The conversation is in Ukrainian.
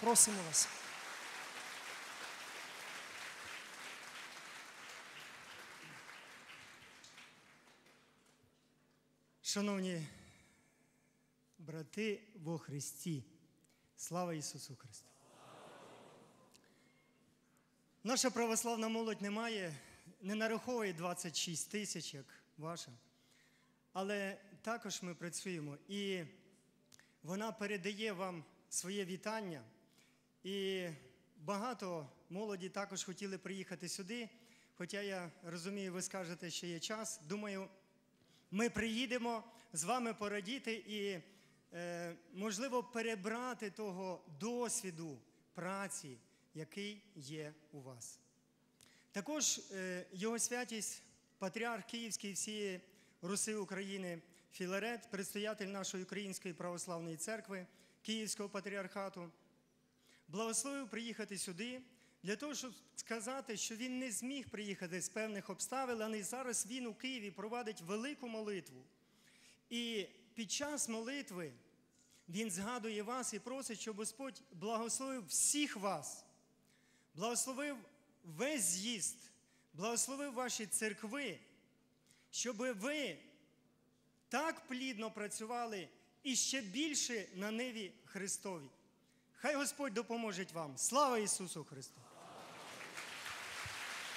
Просимо вас. Шановні брати во Христі, слава Ісусу Христу! Наша православна молодь не має, не нараховує 26 тисяч, як ваша, але також ми працюємо і вона передає вам своє вітання. І багато молоді також хотіли приїхати сюди. Хоча я розумію, ви скажете, що є час. Думаю, ми приїдемо з вами порадіти і, е, можливо, перебрати того досвіду праці, який є у вас. Також е, його святість, патріарх Київський всієї Руси України Філарет, предстоятель нашої Української православної церкви, Київського патріархату, благословив приїхати сюди для того, щоб сказати, що він не зміг приїхати з певних обставин, але зараз він у Києві провадить велику молитву. І під час молитви він згадує вас і просить, щоб Господь благословив всіх вас, благословив весь з'їзд, благословив ваші церкви, щоб ви так плідно працювали і ще більше на ниві Христові. Хай Господь допоможе вам. Слава Ісусу Христу!